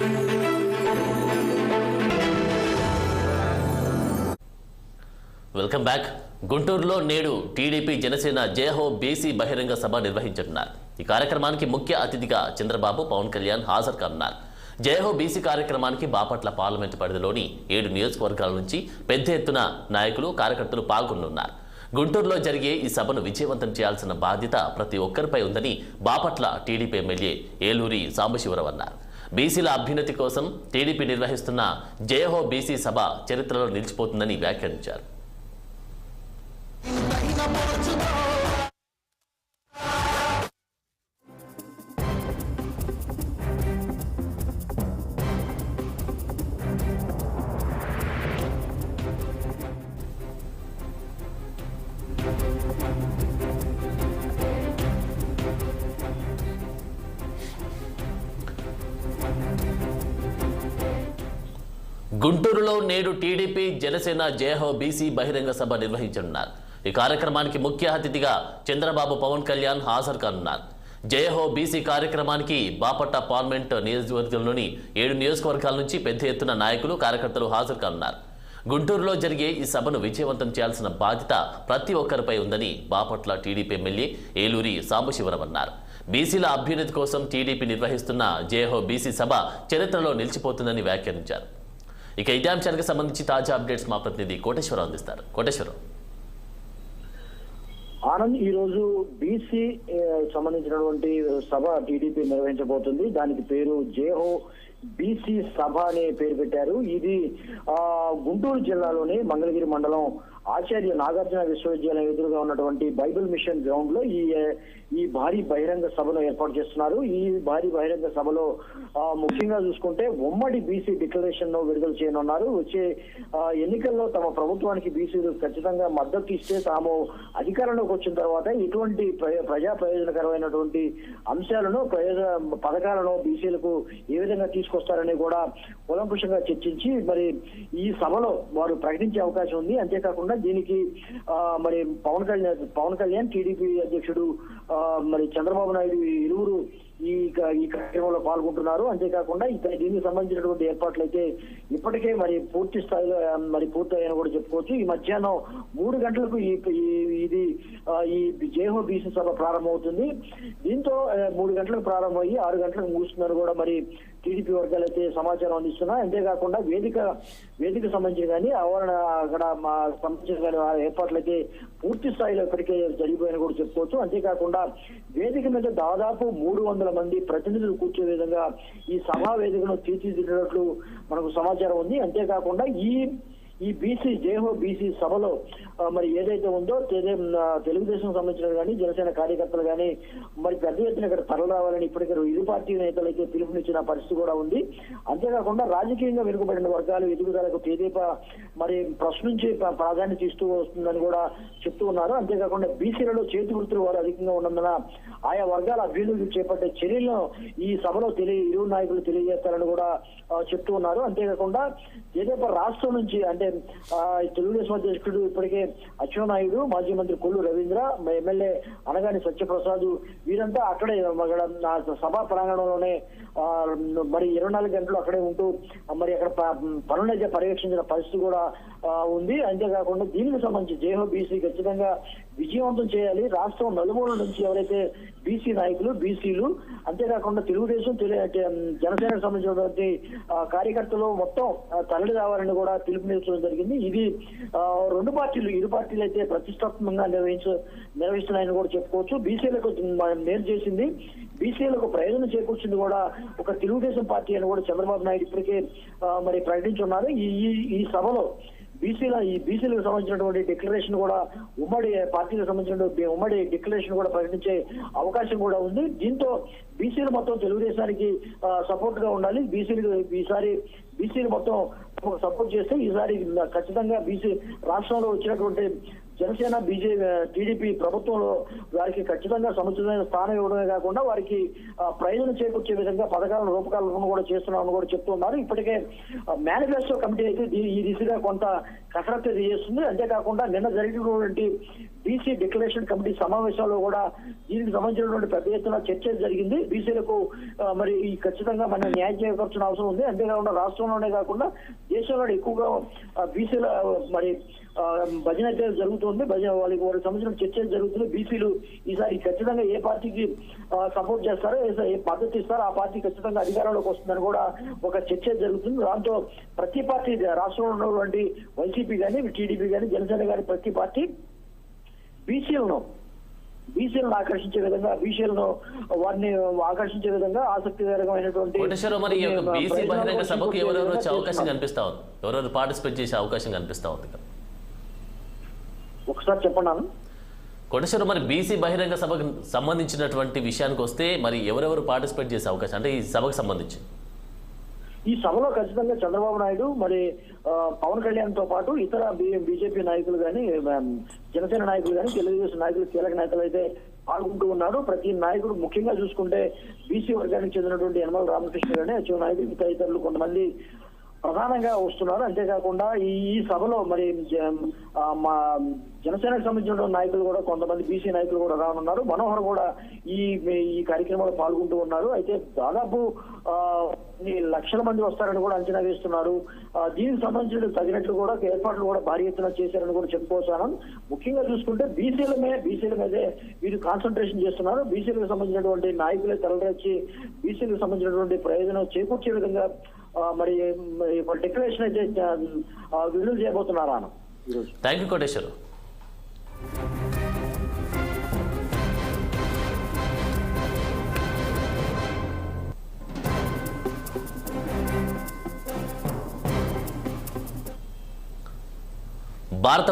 Welcome back గుంటూరులో నేడు TDP Janasena జయహో BC బహిరంగ సభ నిర్వహించనున్నారు. ఈ కార్యక్రమానికి ముఖ్య అతిథిగా చంద్రబాబు పవన్ కళ్యాణ్ హాజరు కానున్నారు. జయహో బీసీ కార్యక్రమానికి బాపట్ల పార్లమెంటు పరిధిలోని ఏడు నియోజకవర్గాల నుంచి పెద్ద ఎత్తున నాయకులు కార్యకర్తలు పాల్గొనున్నారు. గుంటూరులో జరిగే ఈ సభను విజయవంతం చేయాల్సిన బాధ్యత ప్రతి ఒక్కరిపై ఉందని బాపట్ల టీడీపీ ఎమ్మెల్యే ఏలూరి సాంబశివరావు అన్నారు. బీసీల అభ్యున్నతి కోసం టీడీపీ నిర్వహిస్తున్న జయహో బీసీ సభ చరిత్రలో నిలిచిపోతుందని వ్యాఖ్యానించారు. గుంటూరులో నేడు టీడీపీ జనసేన జయహో బీసీ బహిరంగ సభ నిర్వహించనున్నారు. ఈ కార్యక్రమానికి ముఖ్య అతిథిగా చంద్రబాబు పవన్ కళ్యాణ్ హాజరు కానున్నారు. జయహో బీసీ కార్యక్రమానికి బాపట్ట పార్లమెంట్ నియోజకవర్గంలోని ఏడు నియోజకవర్గాల నుంచి పెద్ద ఎత్తున నాయకులు కార్యకర్తలు హాజరు కానున్నారు. గుంటూరులో జరిగే ఈ సభను విజయవంతం చేయాల్సిన బాధ్యత ప్రతి ఒక్కరిపై ఉందని బాపట్ల టీడీపీ ఎమ్మెల్యే ఏలూరి సాంబశివరం అన్నారు. బీసీల అభ్యున్నతి కోసం టీడీపీ నిర్వహిస్తున్న జయహో బీసీ సభ చరిత్రలో నిలిచిపోతుందని వ్యాఖ్యానించారు. ఇక ఇదే అంశానికి సంబంధించి తాజా అప్డేట్స్ మా ప్రతినిధి కోటేశ్వరరావు అందిస్తారు. కోటేశ్వరరావు. ఆనంద్ ఈ రోజు బీసీ సంబంధించినటువంటి సభ టీడీపీ నిర్వహించబోతుంది. దానికి పేరు జేహో బీసీ సభ అనే పేరు పెట్టారు. ఇది ఆ గుంటూరు జిల్లాలోని మంగళగిరి మండలం ఆచార్య నాగార్జున విశ్వవిద్యాలయం ఎదురుగా ఉన్నటువంటి బైబిల్ మిషన్ గ్రౌండ్లో ఈ ఈ భారీ బహిరంగ సభను ఏర్పాటు చేస్తున్నారు. ఈ భారీ బహిరంగ సభలో ముఖ్యంగా చూసుకుంటే ఉమ్మడి బీసీ డిక్లరేషన్ను విడుదల చేయనున్నారు. వచ్చే ఎన్నికల్లో తమ ప్రభుత్వానికి బీసీలు ఖచ్చితంగా మద్దతు ఇస్తే తాము అధికారంలోకి వచ్చిన తర్వాత ఎటువంటి ప్ర- ప్రజా ప్రయోజనకరమైనటువంటి అంశాలను ప్రయోజన పథకాలను బీసీలకు ఏ విధంగా తీసుకొస్తారని కూడా కులంకుషంగా చర్చించి మరి ఈ సభలో వారు ప్రకటించే అవకాశం ఉంది. అంతేకాకుండా దీనికి మరి పవన్ కళ్యాణ్ పవన్ కళ్యాణ్ టీడీపీ అధ్యక్షుడు మరి చంద్రబాబు నాయుడు ఇరువురు ఈ క- ఈ కార్యక్రమంలో పాల్గొంటున్నారు. అంతేకాకుండా ఇక దీనికి సంబంధించినటువంటి ఏర్పాట్లు అయితే ఇప్పటికే మరి పూర్తి స్థాయిలో మరి పూర్తయ్యాయని కూడా చెప్పుకోవచ్చు. ఈ మధ్యాహ్నం మూడు గంటలకు ఈ ఇది ఈ జేహో బీసీ సభ ప్రారంభమవుతుంది. దీంతో మూడు గంటలకు ప్రారంభమయ్యి ఆరు గంటలకు ముగుస్తుందని కూడా మరి టీడీపీ వర్గాలు అయితే సమాచారం అందిస్తున్నాయి. అంతేకాకుండా వేదిక వేదిక సంబంధించి కానీ ఆవరణ అక్కడ మా సంబంధించిన కానీ ఏర్పాట్లు అయితే పూర్తి స్థాయిలో ఇప్పటికే జరిగిపోయాయని కూడా చెప్పుకోవచ్చు. అంతేకాకుండా వేదిక మీద దాదాపు మూడు వందల మంది ప్రతినిధులు కూర్చే విధంగా ఈ సభా వేదికను తీర్చిదిద్దినట్లు మనకు సమాచారం ఉంది. అంతేకాకుండా ఈ ఈ బీసీ జేహో బీసీ సభలో మరి ఏదైతే ఉందో తెలుగుదేశం సంబంధించిన కానీ జనసేన కార్యకర్తలు కానీ మరి పెద్ద ఎత్తున ఇక్కడ తరలరావాలని ఇప్పటికే ఇరు పార్టీ నేతలైతే పిలుపునిచ్చిన పరిస్థితి కూడా ఉంది. అంతేకాకుండా రాజకీయంగా వెనుకబడిన వర్గాలు ఎదుగుదలకు తెదేపా మరి ప్రశ్నించి ప్రాధాన్యత ఇస్తూ వస్తుందని కూడా చెప్తూ ఉన్నారు. అంతేకాకుండా బీసీలలో చేతి వృత్తులు వారు అధికంగా ఉన్నందున ఆయా వర్గాల అభ్యున్నతి చేపట్టే చర్యలను ఈ సభలో తెలియ ఇరు నాయకులు తెలియజేస్తారని కూడా చెప్తూ ఉన్నారు. అంతేకాకుండా ఏదైతే రాష్ట్రం నుంచి అంటే తెలుగుదేశం అధ్యక్షుడు ఇప్పటికే అచ్చెన్నాయుడు మాజీ మంత్రి కొల్లు రవీంద్ర ఎమ్మెల్యే అనగాని సత్యప్రసాద్ వీరంతా అక్కడే సభా ప్రాంగణంలోనే మరి ఇరవై నాలుగు గంటలు అక్కడే ఉంటూ మరి అక్కడ ప- పనులైతే పర్యవేక్షించిన పరిస్థితి కూడా ఉంది. అంతేకాకుండా దీనికి సంబంధించి జేహో బీసీ ఖచ్చితంగా విజయవంతం చేయాలి. రాష్ట్రం నలుమూల నుంచి ఎవరైతే బీసీ నాయకులు బీసీలు అంతేకాకుండా తెలుగుదేశం తెలు- జనసేనకు సంబంధించినటువంటి కార్యకర్తలు మొత్తం తరలి రావాలని కూడా పిలుపునిచ్చడం జరిగింది. ఇది రెండు పార్టీలు ఇరు పార్టీలు అయితే ప్రతిష్టాత్మకంగా నిర్వహించ నిర్వహిస్తున్నాయని కూడా చెప్పుకోవచ్చు. బీసీలకు మేలు చేసింది. బీసీలకు ప్రయోజనం చేకూర్చింది కూడా ఒక తెలుగుదేశం పార్టీ అని కూడా చంద్రబాబు నాయుడు ఇప్పటికే మరి ప్రకటించున్నారు. ఈ- ఈ సభలో బీసీల ఈ బీసీలకు సంబంధించినటువంటి డిక్లరేషన్ కూడా ఉమ్మడి పార్టీలకు సంబంధించిన ఉమ్మడి డిక్లరేషన్ కూడా ప్రకటించే అవకాశం కూడా ఉంది. దీంతో బీసీలు మొత్తం తెలుగుదేశానికి సపోర్ట్గా ఉండాలి. బీసీలు ఈసారి బీసీలు మొత్తం సపోర్ట్ చేస్తే ఈసారి ఖచ్చితంగా బీసీ రాష్ట్రంలో వచ్చినటువంటి జనసేన బీజేపీ టీడీపీ ప్రభుత్వంలో వారికి ఖచ్చితంగా సముచితమైన స్థానం ఇవ్వడమే కాకుండా వారికి ప్రయోజనం చేకూర్చే విధంగా పథకాలను రూపకల్పన కూడా చేస్తున్నామని కూడా చెప్తున్నారు ఇప్పటికే మేనిఫెస్టో కమిటీ అయితే ఈ దిశగా కొంత కసరత్తు చేస్తుంది. అంతేకాకుండా నిన్న జరిగినటువంటి బీసీ డిక్లరేషన్ కమిటీ సమావేశాల్లో కూడా దీనికి సంబంధించినటువంటి పెద్ద ఎత్తున చర్చ జరిగింది. బీసీలకు మరి ఈ ఖచ్చితంగా మనం న్యాయం చేయవలసిన అవసరం ఉంది. అంతేకాకుండా రాష్ట్రంలోనే కాకుండా దేశంలో ఎక్కువగా బీసీల మరి భజన అయితే జరుగుతుంది. భజన వాళ్ళకి వారికి సంబంధించిన చర్చలు జరుగుతుంది బీసీలు ఈసారి ఖచ్చితంగా ఏ పార్టీకి సపోర్ట్ చేస్తారో ఏ- ఏ పద్ధతి ఇస్తారో ఆ పార్టీ ఖచ్చితంగా అధికారంలోకి వస్తుందని కూడా ఒక చర్చ జరుగుతుంది. దాంతో ప్రతి పార్టీ రాష్ట్రంలో ఉన్నటువంటి వైసీపీ కానీ టీడీపీ కానీ జనసేన కానీ ప్రతి పార్టీ బీసీలను బీసీలను ఆకర్షించే విధంగా బీసీలను వారిని ఆకర్షించే విధంగా ఆసక్తికరమైనటువంటి మరి బీసీ బహిరంగ సభకు ఎవరెవరు వచ్చే అవకాశం. కనిపిస్తా ఉంది. ఎవరెవరు పార్టిసిపేట్ చేసే అవకాశం కనిపిస్తా ఉంది ఒకసారి చెప్పండి కోటేశ్వరం మరి బీసీ బహిరంగ సభకు సంబంధించినటువంటి విషయానికి వస్తే మరి ఎవరెవరు పార్టిసిపేట్ చేసే అవకాశం? అంటే ఈ సభకు సంబంధించి. ఈ సభలో ఖచ్చితంగా చంద్రబాబు నాయుడు మరి పవన్ కళ్యాణ్తో పాటు ఇతర బీజేపీ నాయకులు కానీ జనసేన నాయకులు కానీ తెలుగుదేశం నాయకులు కీలక నాయకులు అయితే పాల్గొంటూ ఉన్నారు. ప్రతి నాయకుడు ముఖ్యంగా చూసుకుంటే బీసీ వర్గానికి చెందినటువంటి యనమల రామకృష్ణ గాని అచ్చెం నాయుడు తదితరులు కొంతమంది ప్రధానంగా వస్తున్నారు. అంతేకాకుండా ఈ సభలో మరి జ- మా జనసేనకు సంబంధించిన నాయకులు కూడా కొంతమంది బీసీ నాయకులు కూడా రానున్నారు. మనోహర్ కూడా ఈ ఈ కార్యక్రమంలో పాల్గొంటూ ఉన్నారు. అయితే దాదాపు లక్షల మంది వస్తారని కూడా అంచనా వేస్తున్నారు. దీనికి సంబంధించిన తగినట్లు కూడా ఏర్పాట్లు కూడా భారీ ఎత్తున చేశారని కూడా చెప్పుకోవచ్చాను ముఖ్యంగా చూసుకుంటే బీసీల మీద బీసీల మీదే వీరు కాన్సన్ట్రేషన్ చేస్తున్నారు. బీసీలకు సంబంధించినటువంటి నాయకులే తరలిచ్చి బీసీలకు సంబంధించినటువంటి ప్రయోజనం చేకూర్చే విధంగా మరి డిక్లరేషన్ అయితే విడుదల చేయబోతున్నారా థ్యాంక్ యూ కోటేశ్వర్. భారత